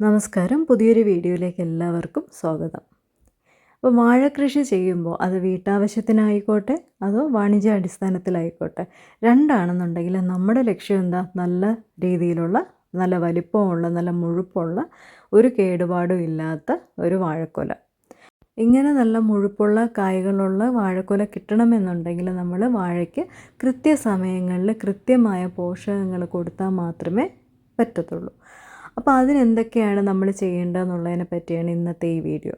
നമസ്കാരം. പുതിയൊരു വീഡിയോയിലേക്ക് എല്ലാവർക്കും സ്വാഗതം. അപ്പോൾ വാഴ കൃഷി ചെയ്യുമ്പോൾ അത് വീട്ടാവശ്യത്തിനായിക്കോട്ടെ അതോ വാണിജ്യ അടിസ്ഥാനത്തിലായിക്കോട്ടെ രണ്ടാണെന്നുണ്ടെങ്കിൽ നമ്മുടെ ലക്ഷ്യം എന്താ? നല്ല രീതിയിലുള്ള നല്ല വലിപ്പമുള്ള നല്ല മുഴുപ്പുള്ള ഒരു കേടുപാടും ഇല്ലാത്ത ഒരു വാഴക്കൊല. ഇങ്ങനെ നല്ല മുഴുപ്പുള്ള കായ്കളുള്ള വാഴക്കൊല കിട്ടണമെന്നുണ്ടെങ്കിൽ നമ്മൾ വാഴയ്ക്ക് കൃത്യസമയങ്ങളിൽ കൃത്യമായ പോഷകങ്ങൾ കൊടുത്താൽ മാത്രമേ പറ്റത്തുള്ളൂ. അപ്പോൾ അതിനെന്തൊക്കെയാണ് നമ്മൾ ചെയ്യേണ്ടതെന്നുള്ളതിനെ പറ്റിയാണ് ഇന്നത്തെ ഈ വീഡിയോ.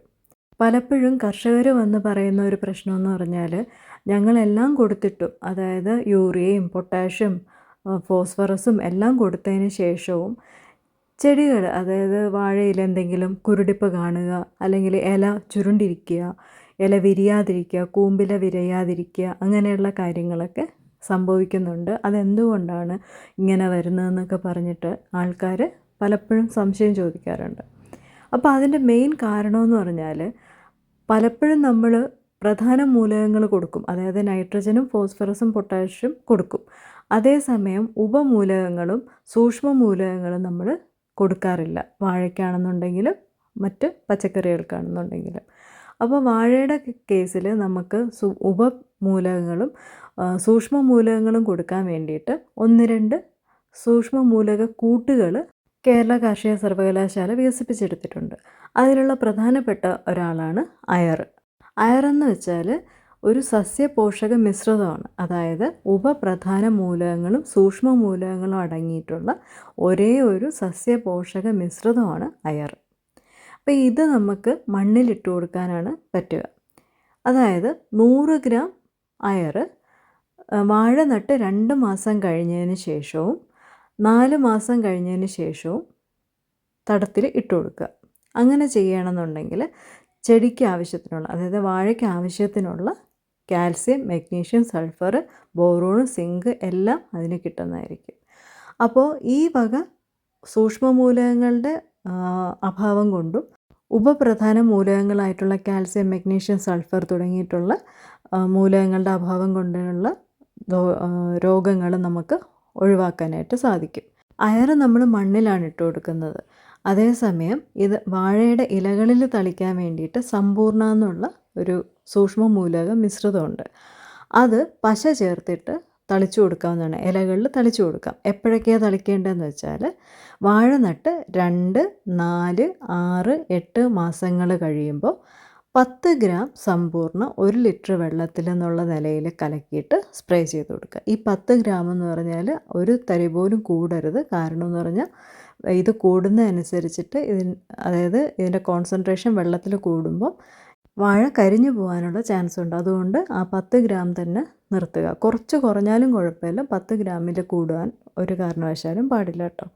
പലപ്പോഴും കർഷകർ വന്ന് പറയുന്ന ഒരു പ്രശ്നമെന്ന് പറഞ്ഞാൽ ഞങ്ങളെല്ലാം കൊടുത്തിട്ടും. അതായത് യൂറിയയും പൊട്ടാഷ്യം ഫോസ്ഫറസും എല്ലാം കൊടുത്തതിന് ശേഷവും ചെടികൾ അതായത് വാഴയിൽ എന്തെങ്കിലും കുരുടിപ്പ് കാണുക അല്ലെങ്കിൽ ഇല ചുരുണ്ടിരിക്കുക ഇല വിരിയാതിരിക്കുക കൂമ്പില വിരയാതിരിക്കുക അങ്ങനെയുള്ള കാര്യങ്ങളൊക്കെ സംഭവിക്കുന്നുണ്ട്. അതെന്തുകൊണ്ടാണ് ഇങ്ങനെ വരുന്നതെന്നൊക്കെ പറഞ്ഞിട്ട് ആൾക്കാർ പലപ്പോഴും സംശയം ചോദിക്കാറുണ്ട്. അപ്പോൾ അതിന്റെ മെയിൻ കാരണമെന്ന് പറഞ്ഞാൽ പലപ്പോഴും നമ്മൾ പ്രധാന മൂലകങ്ങൾ കൊടുക്കും. അതായത് നൈട്രജനും ഫോസ്ഫറസും പൊട്ടാഷ്യം കൊടുക്കും. അതേസമയം ഉപമൂലകങ്ങളും സൂക്ഷ്മ മൂലകങ്ങളും നമ്മൾ കൊടുക്കാറില്ല. വാഴയ്ക്കാണെന്നുണ്ടെങ്കിലും മറ്റ് പച്ചക്കറികൾക്കാണെന്നുണ്ടെങ്കിലും. അപ്പോൾ വാഴയുടെ കേസിൽ നമുക്ക് സു ഉപമൂലകങ്ങളും സൂക്ഷ്മ മൂലകങ്ങളും കൊടുക്കാൻ വേണ്ടിയിട്ട് ഒന്ന് രണ്ട് സൂക്ഷ്മ മൂലക കൂട്ടുകൾ കേരള കാർഷിക സർവകലാശാല വികസിപ്പിച്ചെടുത്തിട്ടുണ്ട്. അതിലുള്ള പ്രധാനപ്പെട്ട ഒരാളാണ് അയർ. അയർ എന്ന് വെച്ചാൽ ഒരു സസ്യ പോഷക മിശ്രിതമാണ്. അതായത് ഉപപ്രധാന മൂലകങ്ങളും സൂക്ഷ്മ മൂലകങ്ങളും അടങ്ങിയിട്ടുള്ള ഒരേ ഒരു സസ്യ പോഷക മിശ്രിതമാണ് അയർ. അപ്പോൾ ഇത് നമുക്ക് മണ്ണിലിട്ട് കൊടുക്കാനാണ് പറ്റുക. അതായത് നൂറ് ഗ്രാം അയർ വാഴ നട്ട് രണ്ട് മാസം കഴിഞ്ഞതിന് ശേഷവും നാല് മാസം കഴിഞ്ഞതിന് ശേഷവും തടത്തിൽ ഇട്ട് കൊടുക്കുക. അങ്ങനെ ചെയ്യണമെന്നുണ്ടെങ്കിൽ ചെടിക്ക് ആവശ്യത്തിനുള്ള അതായത് വാഴയ്ക്ക് ആവശ്യത്തിനുള്ള calcium magnesium sulphur boron zinc എല്ലാം അതിന് കിട്ടുന്നതായിരിക്കും. അപ്പോൾ ഈ വക സൂക്ഷ്മമൂലകങ്ങളുടെ അഭാവം കൊണ്ടും ഉപപ്രധാന മൂലകങ്ങളായിട്ടുള്ള കാൽസ്യം മഗ്നീഷ്യം സൾഫർ തുടങ്ങിയിട്ടുള്ള മൂലകങ്ങളുടെ അഭാവം കൊണ്ടുള്ള രോഗങ്ങൾ നമുക്ക് ഒഴിവാക്കാനായിട്ട് സാധിക്കും. അയർ നമ്മൾ മണ്ണിലാണ് ഇട്ട് കൊടുക്കുന്നത്. അതേസമയം ഇത് വാഴയുടെ ഇലകളിൽ തളിക്കാൻ വേണ്ടിയിട്ട് സമ്പൂർണ എന്നുള്ള ഒരു സൂക്ഷ്മ മൂലക മിശ്രിതമുണ്ട്. അത് പശ ചേർത്തിട്ട് തളിച്ചു കൊടുക്കാവുന്നതാണ്. ഇലകളിൽ തളിച്ചു കൊടുക്കാം. എപ്പോഴൊക്കെയാണ് തളിക്കേണ്ടതെന്ന് വെച്ചാൽ വാഴ നട്ട് രണ്ട് നാല് ആറ് എട്ട് മാസങ്ങൾ കഴിയുമ്പോൾ പത്ത് ഗ്രാം സമ്പൂർണ ഒരു ലിറ്റർ വെള്ളത്തിൽ എന്നുള്ള നിലയിൽ കലക്കിയിട്ട് സ്പ്രേ ചെയ്ത് കൊടുക്കുക. ഈ പത്ത് ഗ്രാം എന്ന് പറഞ്ഞാൽ ഒരു തരി പോലും കൂടരുത്. കാരണം എന്ന് പറഞ്ഞാൽ ഇത് കൂടുന്നതനുസരിച്ചിട്ട് ഇതിന് അതായത് ഇതിന്റെ കോൺസെൻട്രേഷൻ വെള്ളത്തിൽ കൂടുമ്പോൾ വാഴ കരിഞ്ഞു പോകാനുള്ള ചാൻസ് ഉണ്ട്. അതുകൊണ്ട് ആ പത്ത് ഗ്രാം തന്നെ നിർത്തുക. കുറച്ച് കുറഞ്ഞാലും കുഴപ്പമില്ല. പത്ത് ഗ്രാമിൽ കൂടുവാൻ ഒരു കാരണവശാലും പാടില്ല കേട്ടോ.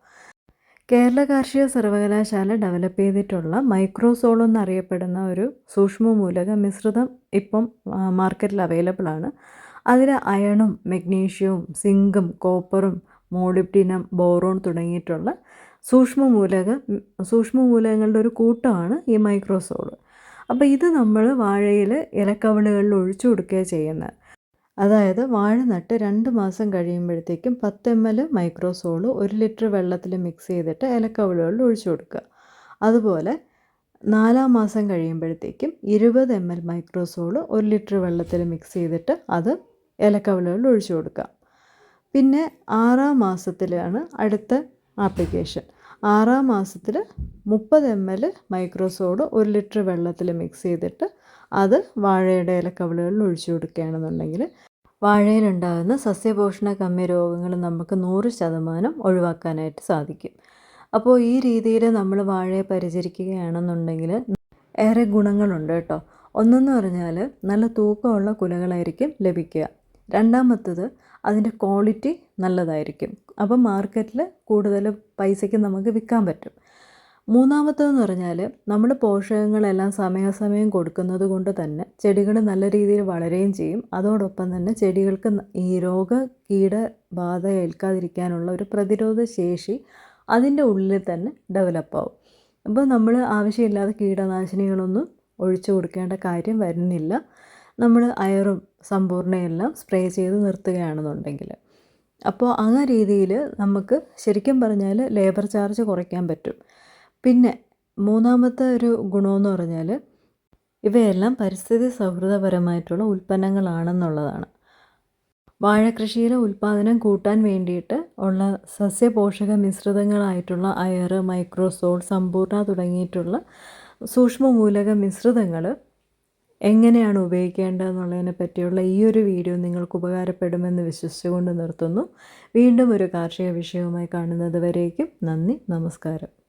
കേരള കാർഷിക സർവകലാശാല ഡെവലപ്പ് ചെയ്തിട്ടുള്ള മൈക്രോസോൾ എന്നറിയപ്പെടുന്ന ഒരു സൂക്ഷ്മ മൂലക മിശ്രിതം ഇപ്പം മാർക്കറ്റിൽ അവൈലബിൾ ആണ്. അതിൽ അയണും മെഗ്നീഷ്യവും സിങ്കും കോപ്പറും മോളിബ്ഡിനം ബോറോൺ തുടങ്ങിയിട്ടുള്ള സൂക്ഷ്മ മൂലക സൂക്ഷ്മ മൂലകങ്ങളുടെ ഒരു കൂട്ടമാണ് ഈ മൈക്രോസോൾ അപ്പോൾ ഇത് നമ്മൾ വാഴയിൽ ഇലക്കവളുകളിൽ ഒഴിച്ചു കൊടുക്കുകയാണ് ചെയ്യുന്നത്. അതായത് വാഴ നട്ട് രണ്ട് മാസം കഴിയുമ്പോഴത്തേക്കും പത്ത് എം എൽ മൈക്രോസോൾ ഒരു ലിറ്റർ വെള്ളത്തിൽ മിക്സ് ചെയ്തിട്ട് ഇലക്കവിളുകളിൽ ഒഴിച്ചു കൊടുക്കുക. അതുപോലെ നാലാം മാസം കഴിയുമ്പോഴത്തേക്കും ഇരുപത് എം എൽ മൈക്രോസോൾ ഒരു ലിറ്റർ വെള്ളത്തിൽ മിക്സ് ചെയ്തിട്ട് അത് ഇലക്കവിളുകളിൽ ഒഴിച്ചു കൊടുക്കുക. പിന്നെ ആറാം മാസത്തിലാണ് അടുത്ത ആപ്ലിക്കേഷൻ. ആറാം മാസത്തിൽ മുപ്പത് എം എൽ മൈക്രോസോഡ് ഒരു ലിറ്റർ വെള്ളത്തിൽ മിക്സ് ചെയ്തിട്ട് അത് വാഴയുടെ ഇലക്കവളുകളിൽ ഒഴിച്ചു കൊടുക്കുകയാണെന്നുണ്ടെങ്കിൽ വാഴയിലുണ്ടാകുന്ന സസ്യപോഷണ കമ്മി രോഗങ്ങൾ നമുക്ക് നൂറ് ശതമാനം ഒഴിവാക്കാനായിട്ട് സാധിക്കും. അപ്പോൾ ഈ രീതിയിൽ നമ്മൾ വാഴയെ പരിചരിക്കുകയാണെന്നുണ്ടെങ്കിൽ ഏറെ ഗുണങ്ങളുണ്ട് കേട്ടോ. ഒന്നെന്ന് പറഞ്ഞാൽ നല്ല തൂക്കമുള്ള കുലകളായിരിക്കും ലഭിക്കുക. രണ്ടാമത്തത് അതിന്റെ ക്വാളിറ്റി നല്ലതായിരിക്കും. അപ്പം മാർക്കറ്റിൽ കൂടുതൽ പൈസയ്ക്ക് നമുക്ക് വിൽക്കാൻ പറ്റും. മൂന്നാമത്തേതെന്ന് പറഞ്ഞാൽ നമ്മൾ പോഷകങ്ങളെല്ലാം സമയാസമയം കൊടുക്കുന്നത് കൊണ്ട് തന്നെ ചെടികൾ നല്ല രീതിയിൽ വളരുകയും ചെയ്യും. അതോടൊപ്പം തന്നെ ചെടികൾക്ക് ഈ രോഗ കീട ബാധ ഏൽക്കാതിരിക്കാനുള്ള ഒരു പ്രതിരോധ ശേഷി അതിന്റെ ഉള്ളിൽ തന്നെ ഡെവലപ്പ് ആവും അപ്പോൾ നമ്മൾ ആവശ്യമില്ലാതെ കീടനാശിനികളൊന്നും ഒഴിച്ചു കൊടുക്കേണ്ട കാര്യം വരുന്നില്ല. നമ്മൾ അയറും സമ്പൂർണയെല്ലാം സ്പ്രേ ചെയ്ത് നിർത്തുകയാണെന്നുണ്ടെങ്കിൽ അപ്പോൾ ആ രീതിയിൽ നമുക്ക് ശരിക്കും പറഞ്ഞാൽ ലേബർ ചാർജ് കുറയ്ക്കാൻ പറ്റും. പിന്നെ മൂന്നാമത്തെ ഒരു ഗുണമെന്ന് പറഞ്ഞാൽ ഇവയെല്ലാം പരിസ്ഥിതി സൗഹൃദപരമായിട്ടുള്ള ഉൽപ്പന്നങ്ങളാണെന്നുള്ളതാണ്. വാഴക്കൃഷിയിലെ ഉൽപ്പാദനം കൂട്ടാൻ വേണ്ടിയിട്ട് ഉള്ള സസ്യപോഷക മിശ്രിതങ്ങളായിട്ടുള്ള അയർ മൈക്രോസോൾ സമ്പൂർണ തുടങ്ങിയിട്ടുള്ള സൂക്ഷ്മമൂലക മിശ്രിതങ്ങൾ എങ്ങനെയാണ് ഉപയോഗിക്കേണ്ടതെന്നുള്ളതിനെ പറ്റിയുള്ള ഈ ഒരു വീഡിയോ നിങ്ങൾക്ക് ഉപകാരപ്പെടുമെന്ന് വിശ്വസിച്ചുകൊണ്ട് നിർത്തുന്നു. വീണ്ടും ഒരു കാർഷിക വിഷയവുമായി കാണുന്നത് വരേക്കും നന്ദി നമസ്കാരം.